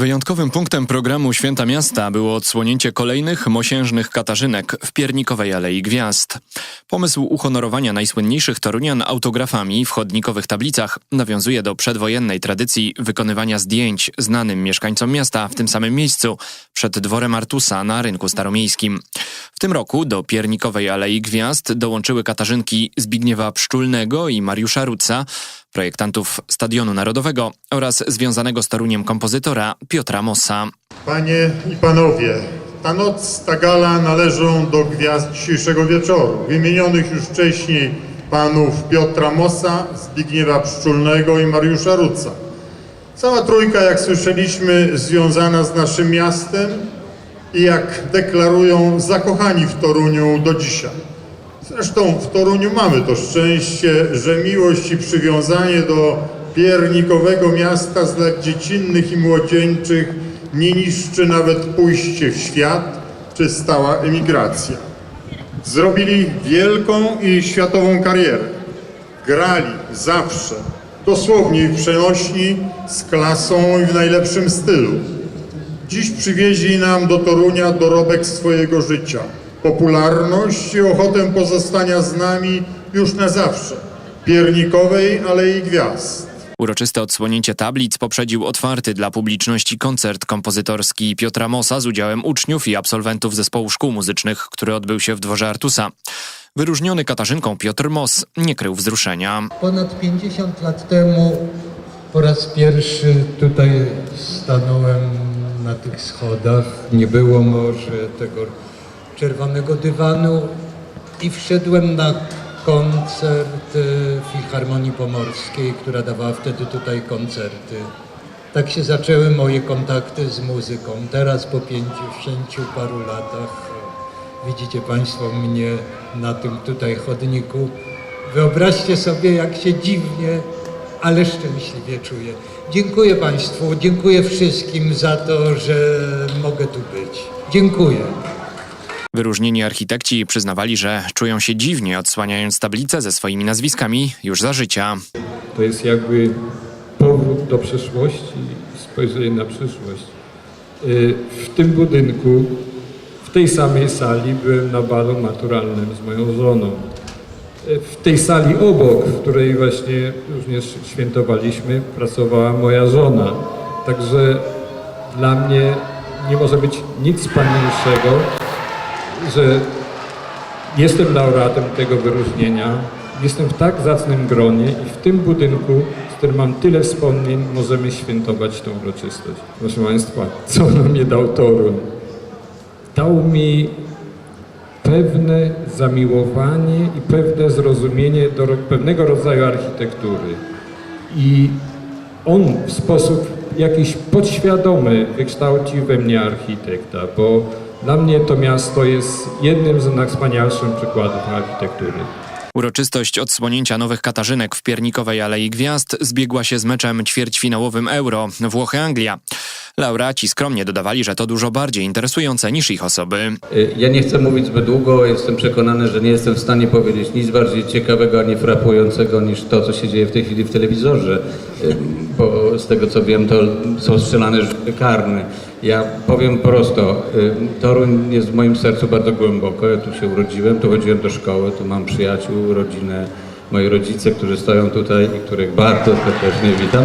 Wyjątkowym punktem programu Święta Miasta było odsłonięcie kolejnych mosiężnych katarzynek w Piernikowej Alei Gwiazd. Pomysł uhonorowania najsłynniejszych Torunian autografami w chodnikowych tablicach nawiązuje do przedwojennej tradycji wykonywania zdjęć znanym mieszkańcom miasta w tym samym miejscu, przed dworem Artusa na rynku staromiejskim. W tym roku do Piernikowej Alei Gwiazd dołączyły katarzynki Zbigniewa Pszczulnego i Mariusza Ruca, projektantów Stadionu Narodowego oraz związanego z Toruniem kompozytora Piotra Mossa. Panie i panowie, ta noc, ta gala należą do gwiazd dzisiejszego wieczoru. Wymienionych już wcześniej panów Piotra Mossa, Zbigniewa Pszczulnego i Mariusza Ruca. Cała trójka, jak słyszeliśmy, związana z naszym miastem i jak deklarują, zakochani w Toruniu do dzisiaj. Zresztą w Toruniu mamy to szczęście, że miłość i przywiązanie do piernikowego miasta z lat dziecinnych i młodzieńczych nie niszczy nawet pójście w świat czy stała emigracja. Zrobili wielką i światową karierę. Grali zawsze, dosłownie i w przenośni, z klasą i w najlepszym stylu. Dziś przywieźli nam do Torunia dorobek swojego życia, popularność i ochotę pozostania z nami już na zawsze, piernikowej Alei Gwiazd. Uroczyste odsłonięcie tablic poprzedził otwarty dla publiczności koncert kompozytorski Piotra Mossa z udziałem uczniów i absolwentów zespołu szkół muzycznych, który odbył się w dworze Artusa. Wyróżniony Katarzynką Piotr Moss nie krył wzruszenia. Ponad 50 lat temu po raz pierwszy tutaj stanąłem na tych schodach. Nie było może tego czerwonego dywanu i wszedłem na koncert e, Filharmonii Pomorskiej, która dawała wtedy tutaj koncerty. Tak się zaczęły moje kontakty z muzyką. Teraz po 50 paru latach e, widzicie Państwo mnie na tym tutaj chodniku. Wyobraźcie sobie, jak się dziwnie, ale szczęśliwie czuję. Dziękuję Państwu, dziękuję wszystkim za to, że mogę tu być. Dziękuję. Wyróżnieni architekci przyznawali, że czują się dziwnie odsłaniając tablice ze swoimi nazwiskami już za życia. To jest jakby powrót do przeszłości spojrzenie na przyszłość. Y, W tym budynku, w tej samej sali byłem na balu maturalnym z moją żoną. Y, W tej sali obok, w której właśnie również świętowaliśmy, pracowała moja żona. Także dla mnie nie może być nic wspanialszego, że Jestem laureatem tego wyróżnienia. Jestem w tak zacnym gronie i w tym budynku, z którym mam tyle wspomnień, możemy świętować tę uroczystość. Proszę Państwa, co nam mnie dał Toruń? Dał mi pewne zamiłowanie i pewne zrozumienie do pewnego rodzaju architektury. I on w sposób jakiś podświadomy wykształcił we mnie architekta, bo dla mnie to miasto jest jednym z najwspanialszych przykładów architektury. Uroczystość odsłonięcia nowych Katarzynek w Piernikowej Alei Gwiazd zbiegła się z meczem ćwierćfinałowym Euro Włochy-Anglia. Laureaci skromnie dodawali, że to dużo bardziej interesujące niż ich osoby. Y, Ja nie chcę mówić zbyt długo, jestem przekonany, że nie jestem w stanie powiedzieć nic bardziej ciekawego ani frapującego niż to, co się dzieje w tej chwili w telewizorze, Y, bo z tego co wiem, to są strzelane karne. Ja powiem prosto, y, Toruń jest w moim sercu bardzo głęboko, ja tu się urodziłem, tu chodziłem do szkoły, tu mam przyjaciół, rodzinę, moi rodzice, którzy stoją tutaj i których bardzo serdecznie witam.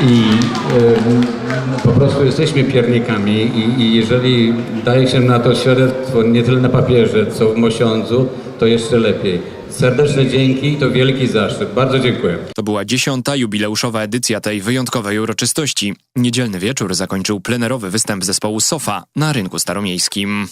I em, po prostu jesteśmy piernikami i, i jeżeli daje się na to świadectwo nie tyle na papierze, co w Mosiądzu, to jeszcze lepiej. Serdeczne dzięki, to wielki zaszczyt. Bardzo dziękuję. To była dziesiąta jubileuszowa edycja tej wyjątkowej uroczystości. Niedzielny wieczór zakończył plenerowy występ zespołu Sofa na rynku staromiejskim.